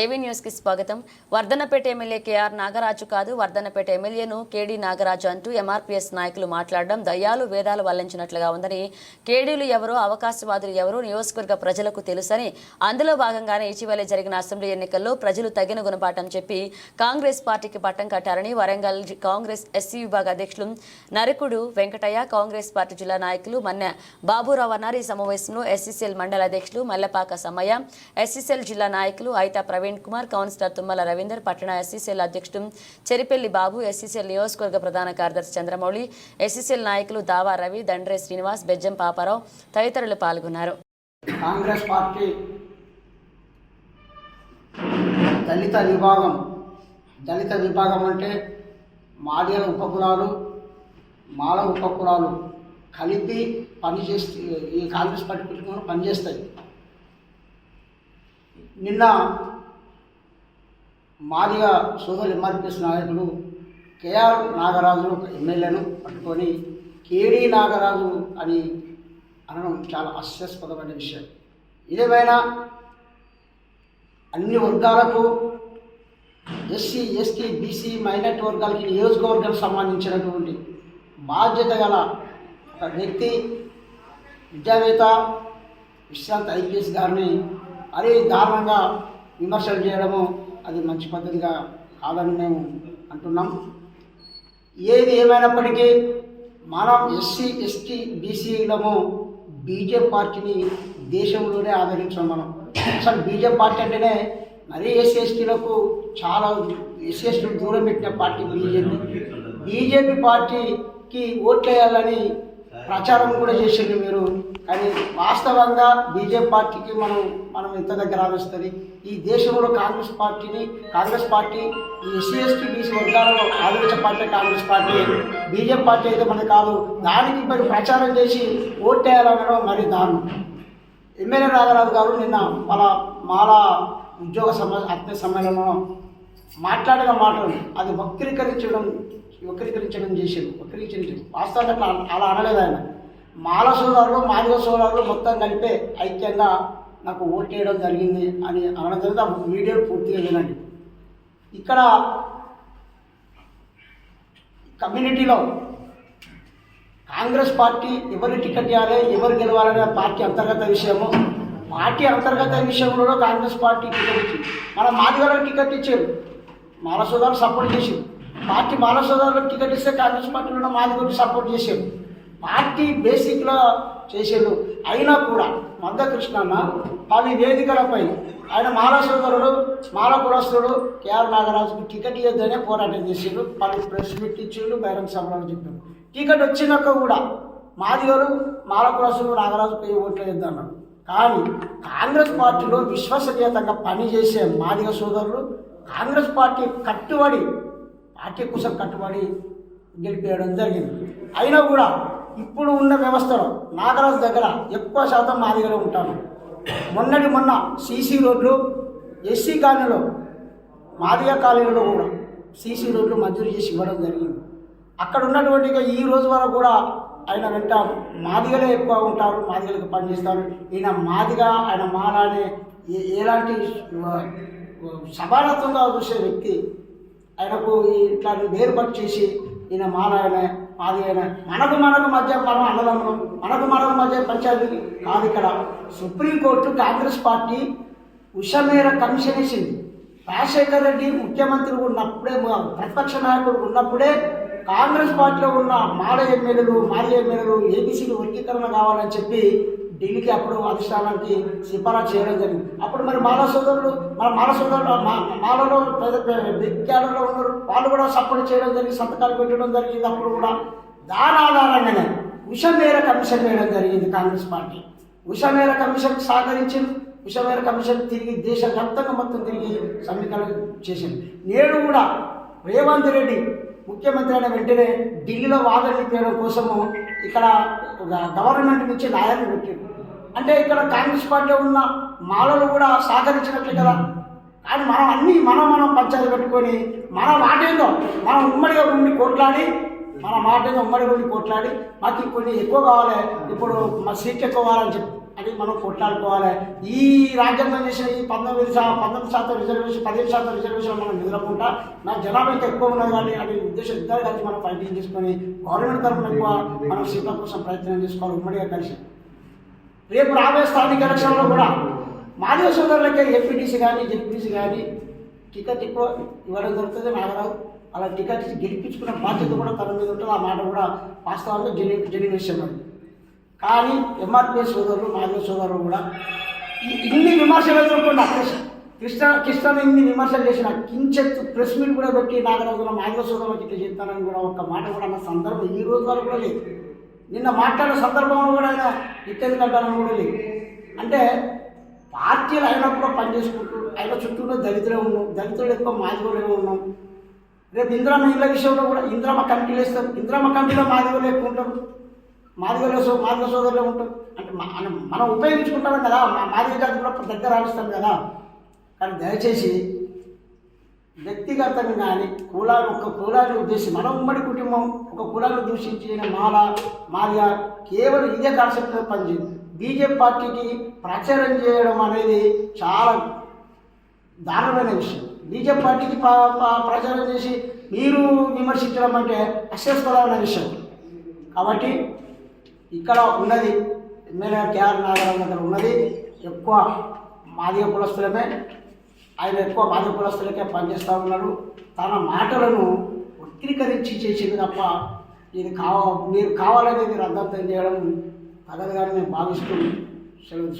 ఏవీ న్యూస్కి స్వాగతం. వర్ధనపేట ఎమ్మెల్యే కేఆర్ నాగరాజు కాదు వర్ధనపేట ఎమ్మెల్యేను కేడీ నాగరాజు అంటూ ఎంఆర్పీఎస్ నాయకులు మాట్లాడడం దయ్యాలు వేదాలు వల్లించినట్లుగా ఉందని కేడీలు ఎవరో అవకాశవాదులు ఎవరో నియోజకవర్గ ప్రజలకు తెలుసని అందులో భాగంగానే ఇటీవలే జరిగిన అసెంబ్లీ ఎన్నికల్లో ప్రజలు తగిన గుణపాఠం చెప్పి కాంగ్రెస్ పార్టీకి పట్టం కట్టారని వరంగల్ కాంగ్రెస్ ఎస్సీ విభాగ అధ్యక్షులు నరకుడు వెంకటయ్య కాంగ్రెస్ పార్టీ జిల్లా నాయకులు మన్నె బాబురావు అన్నారు. ఈ సమావేశంలో ఎస్సీసీఎల్ మండల అధ్యక్షులు మల్లపాక సమ్మయ్య ఎస్సీసీఎల్ జిల్లా నాయకులు ఐతా ప్రవీణ్ ప్రవీణ్ కుమార్ కౌన్సిలర్ తుమ్మల రవీందర్ పట్టణ ఎస్సీసీఎల్ అధ్యక్షుడు చెరిపెల్లి బాబు ఎస్సీసీఎల్ నియోజకవర్గ ప్రధాన కార్యదర్శి చంద్రమౌళి ఎస్సీసీఎల్ నాయకులు దావా రవి దండ్రే శ్రీనివాస్ బెజ్జం పాపారావు తదితరులు పాల్గొన్నారు. కాంగ్రెస్ పార్టీ దళిత విభాగం దళిత విభాగం అంటే మాదిగల ఉపకులాలు మాల ఉపకులాలు కలిపి పనిచేస్తే ఈ కాంగ్రెస్ పార్టీ కుటుంబంలో పనిచేస్తాయి నిన్న మాదిగ సోదరులు ఎంఆర్పిఎస్ నాయకులు కేఆర్ నాగరాజు ఒక ఎమ్మెల్యేను పట్టుకొని కేడీ నాగరాజు అని అనడం చాలా హాస్యాస్పదమైన విషయం. ఏదేమైనా అన్ని వర్గాలకు ఎస్సీ ఎస్టీ బీసీ మైనార్టీ వర్గాలకి నియోజకవర్గానికి సంబంధించినటువంటి బాధ్యత గల ఒక వ్యక్తి విద్యావేత్త విశ్రాంత్ ఐపీఎస్ గారిని అరే దారుణంగా విమర్శలు చేయడము అది మంచి పద్ధతిగా కాదని మేము అంటున్నాం. ఏది ఏమైనప్పటికీ మనం ఎస్సీ ఎస్టీ బీసీలము బీజేపీ పార్టీని దేశంలోనే ఆదరించాం మనం. అసలు బీజేపీ పార్టీ అంటేనే మరీ ఎస్సీ ఎస్టీలకు చాలా ఎస్సీ ఎస్టీలకు దూరం పెట్టిన పార్టీ బీజేపీ. బీజేపీ పార్టీకి ఓట్లేయాలని ప్రచారం కూడా చేసిండ్రు మీరు. కానీ వాస్తవంగా బీజేపీ పార్టీకి మనం మనం ఎంత దగ్గర ఆలోచిస్తుంది? ఈ దేశంలో కాంగ్రెస్ పార్టీని కాంగ్రెస్ పార్టీ ఈ ఎస్సీ ఎస్టీ బీసీ వర్గాలలో ఆలోచించే party Congress party. BJP party అయితే మనకు కాదు. దానికి మరి ప్రచారం చేసి ఓటేయాలనడం మరి దారుణం. ఎమ్మెల్యే రాఘరాజు గారు నిన్న వాళ్ళ మాల ఉద్యోగ సమ ఆత్మీయ సమ్మేళనం మాట్లాడిన మాటలు అది వక్రీకరించడం వక్రీకరించడం చేసేది వక్రీకరించడం వాస్తవంగా అట్లా అలా అనలేదు ఆయన. మాల సోదరులు మాదిగ సోదరులు మొత్తం కలిపే ఐక్యంగా నాకు ఓట్ వేయడం జరిగింది అని అనడం జరిగింది. ఆ వీడియో పూర్తిగా వినండి. ఇక్కడ కమ్యూనిటీలో కాంగ్రెస్ పార్టీ ఎవరు టికెట్ ఇవ్వాలి ఎవరు గెలవాలనే పార్టీ అంతర్గత విషయము పార్టీ అంతర్గత విషయంలో కాంగ్రెస్ పార్టీ టికెట్ ఇచ్చింది. మన మాదిగలకు టికెట్ ఇచ్చారు మాల సపోర్ట్ చేసారు పార్టీ మాలసోదరులు టికెట్ ఇస్తే కాంగ్రెస్ పార్టీలో మాది కూడా సపోర్ట్ చేశారు. పార్టీ బేసిక్లో చేసాడు అయినా కూడా మందకృష్ణన్న పది వేదికలపై ఆయన మాల సోదరుడు మాల కులస్తుడు కేఆర్ నాగరాజుకు టికెట్ ఇవ్వద్దనే పోరాటం చేసిండు పలు ప్రెస్ మీట్ ఇచ్చిండు బహిరంగ సభలో చెప్పారు. టికెట్ వచ్చినాక కూడా మాదిగలు మాల కులస్తుడు నాగరాజుకు ఓట్లు వేద్దన్నాడు కానీ కాంగ్రెస్ పార్టీలో విశ్వసనీయతంగా పనిచేసే మాదిగ సోదరులు కాంగ్రెస్ పార్టీ కట్టుబడి పార్టీ కోసం కట్టుబడి గెలిపేయడం జరిగింది. అయినా కూడా ఇప్పుడు ఉన్న వ్యవస్థలో నాగరాజు దగ్గర ఎక్కువ శాతం మా దగ్గర ఉంటాను. మొన్నటి మొన్న సీసీ రోడ్లు ఎస్సీ కాలనీలో మాదిగ కాలనీలో కూడా సీసీ రోడ్లు మంజూరు చేసి ఇవ్వడం జరిగింది. అక్కడ ఉన్నటువంటి ఈ రోజు వరకు కూడా ఆయన వెంట మాదిగలే ఎక్కువ ఉంటారు మాదిగలకు పనిచేస్తారు. ఈయన మాదిగా ఆయన మాలానే ఏ- ఎలాంటి సమానత్వంగా చూసే వ్యక్తి ఆయనకు ఇట్లాంటి ఇట్లా వేరుపట్టు చేసి ఈయన మాలాయన మాది ఆయన మనకు మనకు మధ్య మనం అన్నదమ్ములం మనకు మనకు మధ్య పంచాయతీ కాదు ఇక్కడ. Supreme court Congress party Usha Mehra commission ఇచ్చింది రాజశేఖర్ రెడ్డి ముఖ్యమంత్రి ఉన్నప్పుడే ప్రతిపక్ష నాయకుడు ఉన్నప్పుడే కాంగ్రెస్ పార్టీలో ఉన్న మాల ఎమ్మెల్యేలు మాల ఎమ్మెల్యేలు ఏబీసీలు వర్గీకరణ కావాలని చెప్పి ఢిల్లీకి అప్పుడు అధిష్టానానికి సిఫారసు చేయడం జరిగింది. అప్పుడు మరి మాల సోదరులు మన మాల సోదరులు మా- మాలలో పెద్ద విద్యాలలో ఉన్నారు. వాళ్ళు కూడా సపోర్ట్ చేయడం జరిగింది సంతకాలు పెట్టడం జరిగింది. అప్పుడు కూడా దాని ఆధారంగానే ఉషమేర కమిషన్ వేయడం జరిగింది కాంగ్రెస్ పార్టీ. ఉషమేర కమిషన్ సహకరించింది. ఉషమేర కమిషన్ తిరిగి దేశవ్యాప్తంగా మొత్తం తిరిగి సమీకరణ చేసింది. నేడు కూడా రేవంత్ రెడ్డి ముఖ్యమంత్రి అయిన వెంటనే ఢిల్లీలో వాదనలు చేయడం కోసము ఇక్కడ గవర్నమెంట్ నుంచి లాయర్ని పెట్టారు. అంటే ఇక్కడ కాంగ్రెస్ పార్టీలో ఉన్న మాలలు కూడా సహకరించినట్లే కదా. కానీ మనం అన్నీ మనం మనం పంచాయతీ పెట్టుకొని మన మాట ఏందో మనం ఉమ్మడిగా ఉండి కొట్లాడి మన మాట ఏదో ఉమ్మడిగా ఉండి కొట్లాడి మాకు కొన్ని ఎక్కువ కావాలి ఇప్పుడు మా సీట్ ఎక్కువ కావాలని చెప్పి అని మనం కొట్లాడుకోవాలి. ఈ రాజ్యాంగం చేసిన ఈ పంతొమ్మిది శా పంతొమ్మిది శాతం రిజర్వేషన్ పదిహేను శాతం రిజర్వేషన్ మనం నిలకుండా నా జనాభా ఇంకా ఎక్కువ ఉన్నది కానీ అనే ఉద్దేశం ఇద్దరు కలిసి మనం ఫైటింగ్ చేసుకొని గవర్నమెంట్ తరఫున ఎక్కువ మనం సీట్ల కోసం ప్రయత్నం చేసుకోవాలి ఉమ్మడిగా కలిసి. రేపు రాబోయే స్థానిక ఎలక్షన్లో కూడా మాదివ సోదరులకే ఎంపీటీసీ కానీ జెడ్పీటీసీ కానీ టికెట్ ఎక్కువ ఇవ్వడం జరుగుతుంది నాగరావు. అలా టికెట్ గెలిపించుకున్న బాధ్యత కూడా తన మీద ఉంటుంది. ఆ మాట కూడా వాస్తవాల్లో జెన్యు జెన్యున్ విషయం అది కానీ ఎంఆర్పీఎస్ సోదరులు మాదివ సోదరులు కూడా ఇన్ని విమర్శలు ఎదుర్కొంటే కృష్ణ కృష్ణ కృష్ణను ఇన్ని విమర్శలు చేసిన కించెత్తు ప్రెస్ మీట్ కూడా పెట్టి నాగరాజుల మాదివ సోదరులకు ఇట్లా చెప్తానని కూడా ఒక మాట కూడా అన్న సందర్భం ఈ రోజు వరకు కూడా లేదు. నిన్న మాట్లాడిన సందర్భంలో కూడా ఆయన ఇట్టెందుకంటానని కూడా లేదు. అంటే పార్టీలు అయినప్పుడు పనిచేసుకుంటూ ఆయన చుట్టూనే దళితులే ఉన్నాం దళితులు ఎక్కువ మాదిగోలే ఉన్నాం. రేపు ఇంద్రమ్మ ఇళ్ళ విషయంలో కూడా ఇంద్రమ్మ కమిటీలు వేస్తారు. ఇంద్రమ్మ కమిటీలో మాదిగోలు ఎక్కువ ఉంటారు. మాదిగలో సో మాదిగ సోదరులో ఉంటాం అంటే మనం మనం ఉపయోగించుకుంటాం కదా మా మాదిగ జాతి కూడా దగ్గర ఆడిస్తాం కదా. కానీ దయచేసి వ్యక్తిగతంగా కానీ కులాలు ఒక కులాన్ని ఉద్దేశించి మన ఉమ్మడి కుటుంబం ఒక కులాన్ని దూషించిన మాల మాదిగ కేవలం ఇదే కాన్సెప్ట్ పనిచేయదు. బీజేపీ పార్టీకి ప్రచారం చేయడం అనేది చాలా దారుణమైన విషయం. బీజేపీ పార్టీకి ప్రచారం చేసి మీరు విమర్శించడం అంటే అస్యాస్పదమైన విషయం. కాబట్టి ఇక్కడ ఉన్నది ఎమ్మెల్యే కేఆర్ నాగరాజు దగ్గర ఉన్నది. ఎక్కువ మాదిగ కులస్తులమే ఆయన ఎక్కువ మాదిగ కులస్తులకే పనిచేస్తూ ఉన్నాడు. తన మాటలను వక్రీకరించి చేసింది తప్ప ఇది కావ మీరు కావాలనేది రద్దర్థం చేయడం తగదు కానీ నేను భావిస్తూ సెలవు